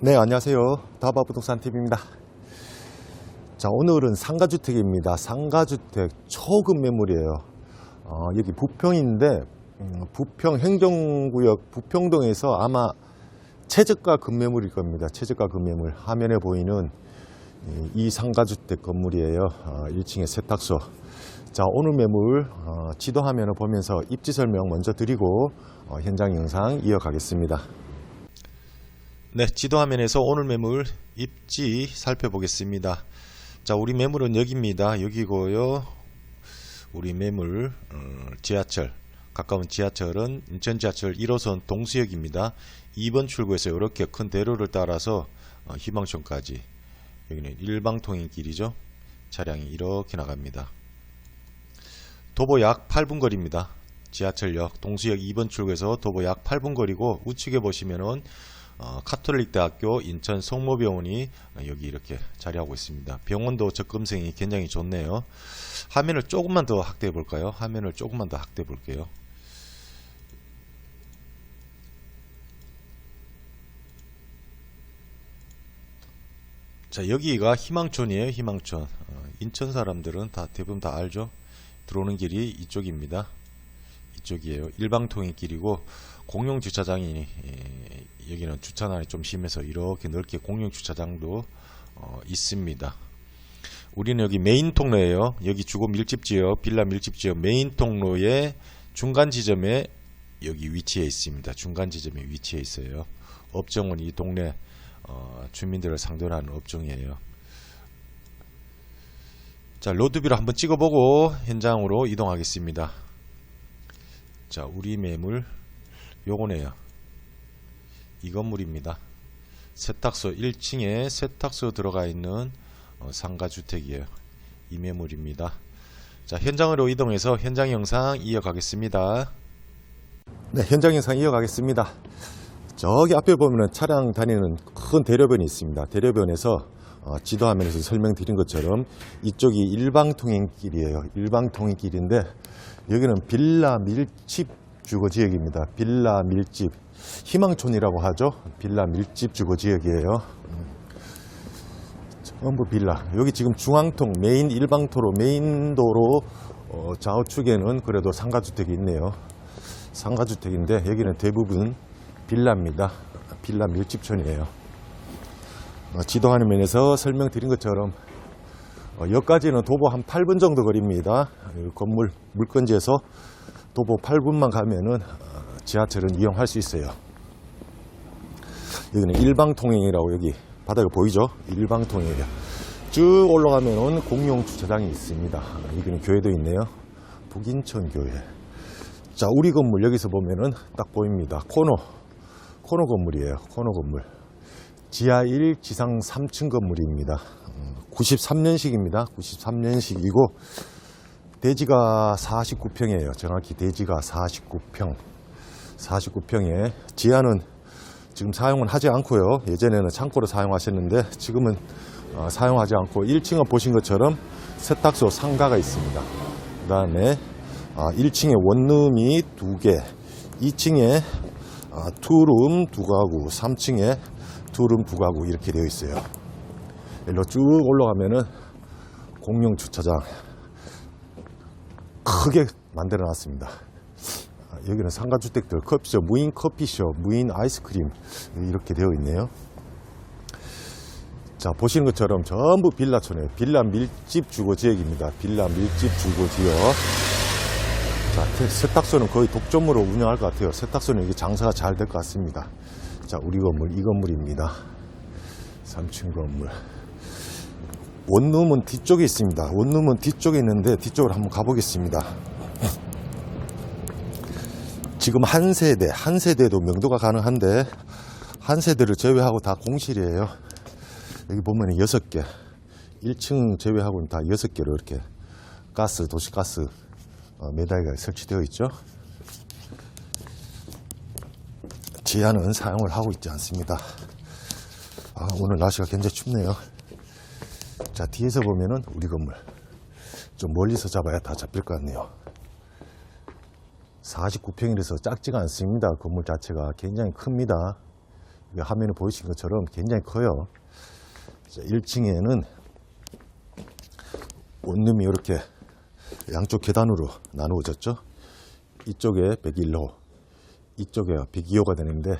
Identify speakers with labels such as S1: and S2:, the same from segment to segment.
S1: 네, 안녕하세요. 다바 부동산 TV입니다. 자, 오늘은 상가주택입니다. 상가주택 초급 매물이에요. 어, 여기 부평인데, 음, 부평 행정구역 부평동에서 아마 최저가 급매물일 겁니다. 최저가 급매물. 화면에 보이는 이- 이 상가주택 건물이에요. 어, 1층에 세탁소. 자, 오늘 매물 어, 지도 화면을 보면서 입지 설명 먼저 드리고 어, 현장 영상 이어가겠습니다. 네, 지도 화면에서 오늘 매물 입지 살펴보겠습니다. 자, 우리 매물은 여기입니다. 여기고요. 우리 매물 어, 지하철 가까운 지하철은 인천 지하철 1호선 동수역입니다. 2번 출구에서 이렇게 큰 대로를 따라서 어, 희망촌까지 여기는 일방통행 길이죠. 차량이 이렇게 나갑니다. 도보 약 8분 거리입니다. 지하철역 동수역 2번 출구에서 도보 약 8분 거리고 우측에 보시면은 어, 카톨릭 대학교 인천 성모병원이 여기 이렇게 자리하고 있습니다. 병원도 접근성이 굉장히 좋네요. 화면을 조금만 더 확대해 볼까요? 화면을 조금만 더 확대해 볼게요. 자 여기가 희망촌이에요. 희망촌. 어, 인천 사람들은 다 대부분 다 알죠. 들어오는 길이 이쪽입니다. 이쪽이에요. 일방통행 길이고 공용 주차장이 예, 여기는 주차난이 좀 심해서 이렇게 넓게 공용 주차장도 어, 있습니다. 우리는 여기 메인 통로예요. 여기 주거 밀집 지역, 빌라 밀집 지역 메인 통로의 중간 지점에 여기 위치해 있습니다. 중간 지점에 위치해 있어요. 업종은 이 동네 어, 주민들을 상대로 하는 업종이에요. 자, 로드뷰를 한번 찍어보고 현장으로 이동하겠습니다. 자, 우리 매물 요거네요. 이 건물입니다. 세탁소 1층에 세탁소 들어가 있는 어, 상가주택이에요. 이 매물입니다. 자, 현장으로 이동해서 현장 영상 이어가겠습니다. 네, 현장 영상 이어가겠습니다. 저기 앞에 보면은 차량 다니는 큰 대로변이 있습니다. 대로변에서 어, 지도 화면에서 설명드린 것처럼 이쪽이 일방통행길이에요. 일방통행길인데 여기는 빌라 밀집 주거 지역입니다. 빌라 밀집 희망촌이라고 하죠. 빌라 밀집 주거 지역이에요. 음. 전부 빌라. 여기 지금 중앙통 메인 일방도로 메인 도로 어, 좌우측에는 그래도 상가주택이 있네요. 상가주택인데 여기는 대부분 빌라입니다. 빌라 밀집촌이에요. 어, 지도 화면에서 설명드린 것처럼 어, 여기까지는 도보 한 8분 정도 거리입니다. 이 건물 물건지에서 도보 8분만 가면은 어, 지하철은 이용할 수 있어요. 여기는 일방통행이라고 여기 바닥에 보이죠? 일방통행이에요. 쭉 올라가면은 공용 주차장이 있습니다. 아, 여기는 교회도 있네요. 북인천 교회. 자, 우리 건물 여기서 보면은 딱 보입니다. 코너. 코너 건물이에요. 코너 건물. 지하 1, 지상 3층 건물입니다. 93년식입니다. 93년식이고 대지가 49평이에요. 정확히 대지가 49평. 49평에 지하는 지금 사용은 하지 않고요. 예전에는 창고로 사용하셨는데 지금은 어, 사용하지 않고 1층은 보신 것처럼 세탁소 상가가 있습니다. 그 다음에 1층에 원룸이 두 개, 2층에 아, 투룸 두 가구, 3층에 투룸 두 가구 이렇게 되어 있어요. 일로 쭉 올라가면은 공용 주차장 크게 만들어 놨습니다. 아, 여기는 상가주택들 커피숍, 무인 커피숍, 무인 아이스크림 이렇게 되어 있네요. 자 보시는 것처럼 전부 빌라촌이에요. 빌라 밀집 주거 지역입니다. 빌라 밀집 주거 지역. 자 태- 세탁소는 거의 독점으로 운영할 것 같아요. 세탁소는 이게 장사가 잘 될 것 같습니다. 자 우리 건물 이 건물입니다. 3층 건물. 원룸은 뒤쪽에 있습니다. 원룸은 뒤쪽에 있는데 뒤쪽으로 한번 가보겠습니다. 지금 한 세대, 한 세대도 명도가 가능한데 한 세대를 제외하고 다 공실이에요. 여기 보면 여섯 개, 1층 제외하고는 다 여섯 개로 이렇게 가스, 도시가스 어, 매달가 설치되어 있죠. 지하는 사용을 하고 있지 않습니다. 아, 오늘 날씨가 굉장히 춥네요. 자, 뒤에서 보면은 우리 건물. 좀 멀리서 잡아야 다 잡힐 것 같네요. 49평이라서 작지가 않습니다. 건물 자체가 굉장히 큽니다. 이 화면에 보이신 것처럼 굉장히 커요. 1층에는 원룸이 이렇게 양쪽 계단으로 나누어졌죠. 이쪽에 101호, 이쪽에 102호가 되는데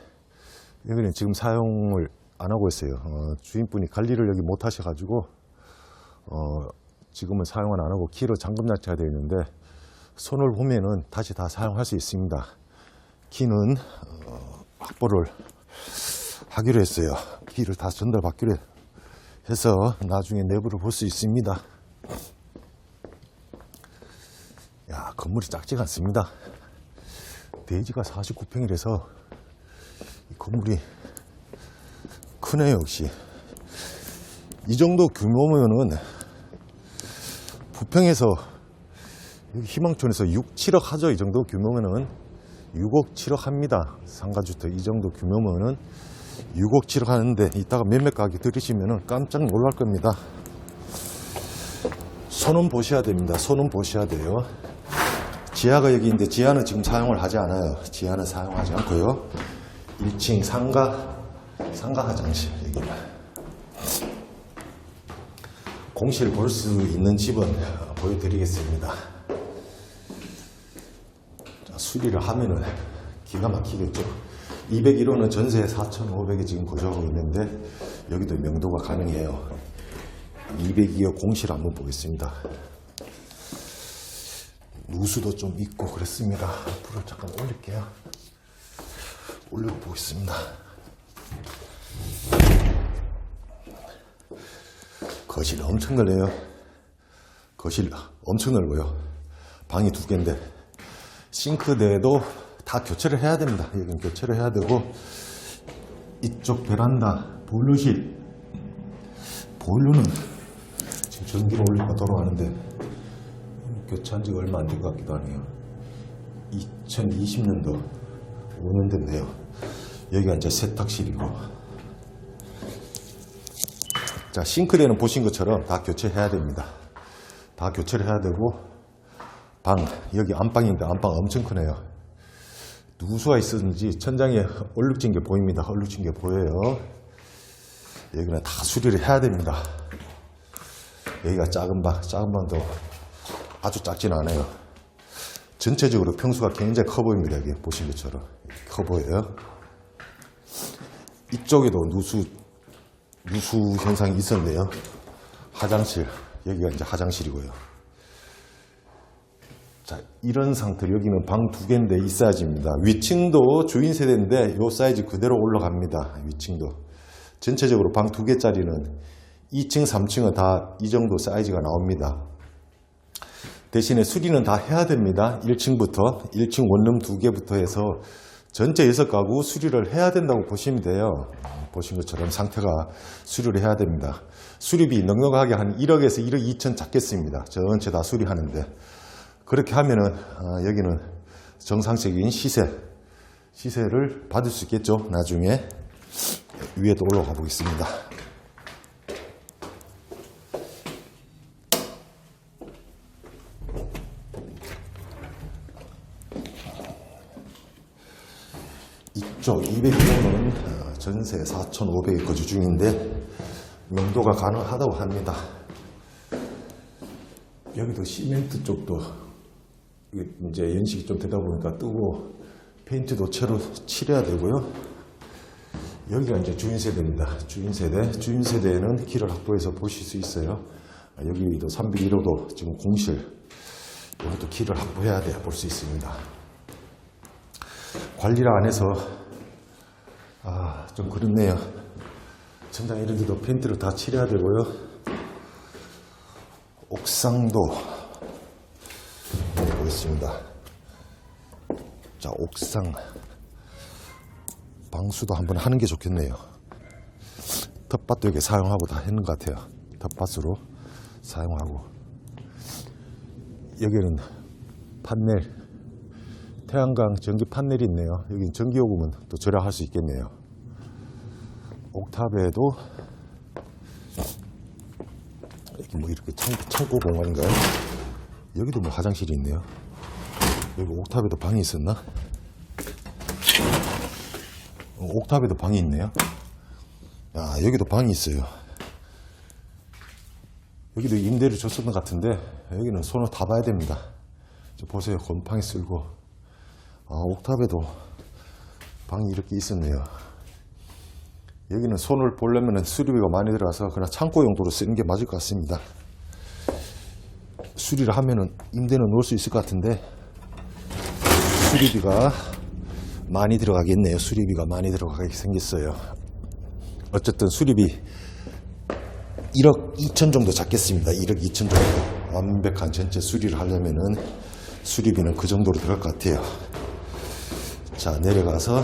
S1: 여기는 지금 사용을 안 하고 있어요. 어, 주인분이 관리를 여기 못 하셔 가지고 어, 지금은 사용을 안 하고 키로 잠금 장치가 되어 있는데 손을 보면은 다시 다 사용할 수 있습니다. 키는 어, 확보를 하기로 했어요. 키를 다 전달받기로 해서 나중에 내부를 볼 수 있습니다. 야 건물이 작지가 않습니다. 대지가 49평이라서 이 건물이 크네요 역시. 이 정도 규모면은 부평에서 희망촌에서 6, 7억 하죠. 이 정도 규모면은 6억, 7억 합니다. 상가주택 이 정도 규모면은 6억, 7억 하는데 이따가 몇몇 가게 들으시면은 깜짝 놀랄 겁니다. 손은 보셔야 됩니다. 손은 보셔야 돼요. 지하가 여기 있는데 지하는 지금 사용을 하지 않아요. 지하는 사용하지 않고요. 1층 상가, 상가 화장실 여기는. 공실 볼 수 있는 집은 보여드리겠습니다. 자, 수리를 하면은 기가 막히겠죠. 201호는 전세 4,500에 지금 거주하고 있는데 여기도 명도가 가능해요. 202호 공실 한번 보겠습니다. 누수도 좀 있고 그랬습니다. 불을 잠깐 올릴게요. 올리고 보겠습니다. 거실 엄청 넓네요. 거실 엄청 넓어요. 방이 두 개인데 싱크대도 다 교체를 해야 됩니다. 여기는 교체를 해야 되고 이쪽 베란다 보일러실 보일러는 지금 전기로 올리고 돌아가는데 교체한 지가 얼마 안 된 것 같기도 하네요. 2020년도 5년 됐네요. 여기가 이제 세탁실이고 자, 싱크대는 보신 것처럼 다 교체해야 됩니다. 다 교체를 해야 되고, 방, 여기 안방인데 안방 엄청 크네요. 누수가 있었는지 천장에 얼룩진 게 보입니다. 얼룩진 게 보여요. 여기는 다 수리를 해야 됩니다. 여기가 작은 방, 작은 방도 아주 작진 않아요. 전체적으로 평수가 굉장히 커 보입니다. 여기 보신 것처럼. 커 보여요. 이쪽에도 누수 누수 현상이 있었네요. 화장실, 여기가 이제 화장실이고요. 자, 이런 상태로 여기는 방 두 개인데 이 사이즈입니다. 위층도 주인 세대인데 이 사이즈 그대로 올라갑니다. 위층도. 전체적으로 방 두 개짜리는 2층, 3층은 다 이 정도 사이즈가 나옵니다. 대신에 수리는 다 해야 됩니다. 1층부터, 1층 원룸 두 개부터 해서 전체 6가구 수리를 해야 된다고 보시면 돼요. 보신 것처럼 상태가 수리를 해야 됩니다. 수리비 넉넉하게 한 1억에서 1억 2천 잡겠습니다. 전체 다 수리하는데. 그렇게 하면은, 어, 여기는 정상적인 시세, 시세를 받을 수 있겠죠. 나중에. 위에도 올라가 보겠습니다. 이쪽 200호는 어, 전세 4,500에 거주 중인데 명도가 가능하다고 합니다. 여기도 시멘트 쪽도 이제 연식이 좀 되다 보니까 뜨고 페인트도 채로 칠해야 되고요. 여기가 이제 주인 세대입니다. 주인 세대. 주인 세대에는 키를 확보해서 보실 수 있어요. 아, 여기도 301호도 지금 공실. 이것도 키를 확보해야 돼 볼 수 있습니다. 관리를 안 해서 아, 좀 그렇네요. 천장 이런 데도 페인트를 다 칠해야 되고요. 옥상도 보겠습니다. 자, 옥상 방수도 한번 하는 게 좋겠네요. 텃밭도 이렇게 사용하고 다 했는 것 같아요. 텃밭으로 사용하고 여기는 판넬 태양광 전기 판넬이 있네요. 여기 전기 요금은 또 절약할 수 있겠네요. 옥탑에도 여기 뭐 이렇게 창, 창고 공간인가요? 여기도 뭐 화장실이 있네요. 여기 옥탑에도 방이 있었나? 어, 옥탑에도 방이 있네요. 야, 여기도 방이 있어요. 여기도 임대를 줬었던 것 같은데, 여기는 손을 다 봐야 됩니다. 저 보세요. 곰팡이 쓸고. 아, 옥탑에도 방이 이렇게 있었네요. 여기는 손을 보려면 수리비가 많이 들어가서 그냥 창고 용도로 쓰는 게 맞을 것 같습니다. 수리를 하면은 임대는 놓을 수 있을 것 같은데, 수리비가 많이 들어가겠네요. 수리비가 많이 들어가게 생겼어요. 어쨌든 수리비 1억 2천 정도 잡겠습니다. 1억 2천 정도. 완벽한 전체 수리를 하려면은 수리비는 그 정도로 들어갈 것 같아요. 자, 내려가서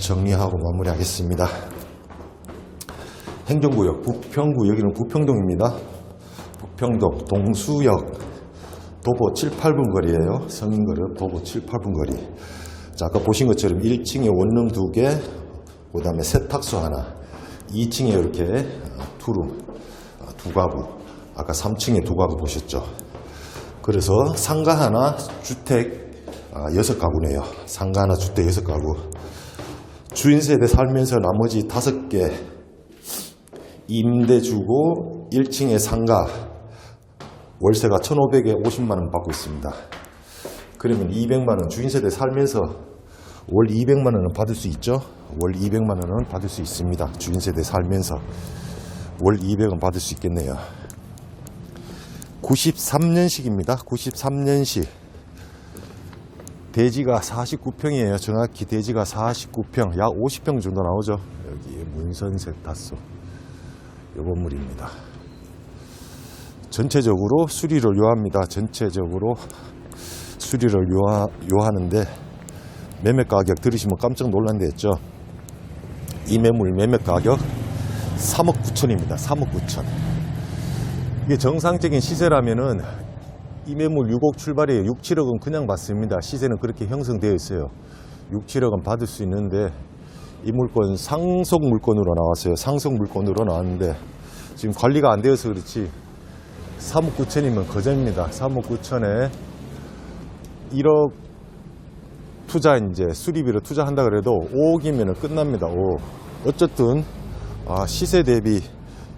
S1: 정리하고 마무리하겠습니다. 행정구역 부평구 여기는 부평동입니다. 부평동 동수역 도보 7, 8분 거리예요. 성인 거리 도보 7, 8분 거리. 자, 아까 보신 것처럼 1층에 원룸 두 개, 그 다음에 세탁소 하나, 2층에 이렇게 어, 투룸, 어, 두 가구, 아까 3층에 두 가구 보셨죠? 그래서 상가 하나, 주택 아, 여섯 가구네요. 상가 하나, 주택 여섯 가구. 주인 세대 살면서 나머지 다섯 개 임대 주고 1층에 상가 월세가 1,500에 50만 원 받고 있습니다. 그러면 200만 원 주인 세대 살면서 월 200만 원은 받을 수 있죠? 월 200만 원은 받을 수 있습니다. 주인 세대 살면서 월 200원 받을 수 있겠네요. 93년식입니다. 93년식. 대지가 49평이에요. 정확히 대지가 49평, 약 50평 정도 나오죠. 여기 문선 세탁소. 요 건물입니다. 전체적으로 수리를 요합니다. 전체적으로 수리를 요하, 요하는데 매매 가격 들으시면 깜짝 놀란데 했죠. 이 매물 매매 가격 3억 9천입니다. 3억 9천. 이게 정상적인 시세라면은 이 매물 6억 출발이에요. 6, 7억은 그냥 받습니다. 시세는 그렇게 형성되어 있어요. 6, 7억은 받을 수 있는데 이 물건 상속 물건으로 나왔어요. 상속 물건으로 나왔는데 지금 관리가 안 되어서 그렇지 3억 9천이면 거저입니다. 3억 9천에 1억 투자 이제 수리비로 투자한다 그래도 5억이면 끝납니다. 5억. 어쨌든 아, 시세 대비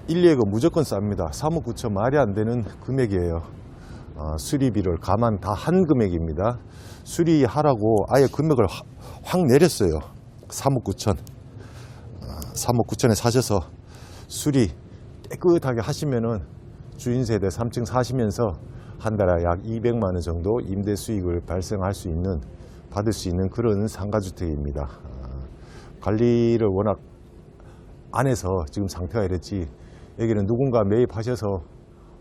S1: 1, 2억은 무조건 쌉니다. 3억 9천 말이 안 되는 금액이에요. 아, 수리비를 감안 다한 금액입니다. 수리하라고 아예 금액을 하- 확 내렸어요. 3억 9천. 아, 3억 9천에 사셔서 수리 깨끗하게 하시면은 주인 세대 3층 사시면서 한 달에 약 200만 원 정도 임대 수익을 발생할 수 있는 받을 수 있는 그런 상가주택입니다. 아, 관리를 워낙 안 해서 지금 상태가 이랬지 여기는 누군가 매입하셔서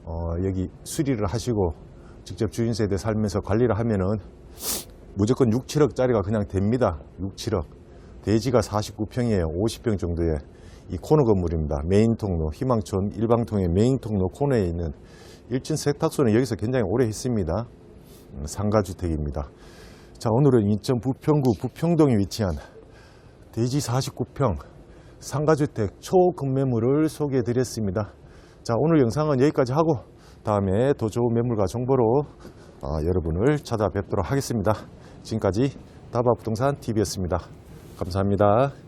S1: 어, 여기 수리를 하시고 직접 주인 세대 살면서 관리를 하면은 무조건 6, 7억짜리가 그냥 됩니다. 6, 7억. 대지가 49평이에요. 50평 정도의 이 코너 건물입니다. 메인 통로, 희망촌 일방통의 메인 통로 코너에 있는 1층 세탁소는 여기서 굉장히 오래 했습니다. 음, 상가주택입니다. 자, 오늘은 인천 부평구 부평동에 위치한 대지 49평 상가주택 초급매물을 소개해 드렸습니다. 자, 오늘 영상은 여기까지 하고 다음에 더 좋은 매물과 정보로 어, 여러분을 찾아뵙도록 하겠습니다. 지금까지 다바부동산 TV였습니다. 감사합니다.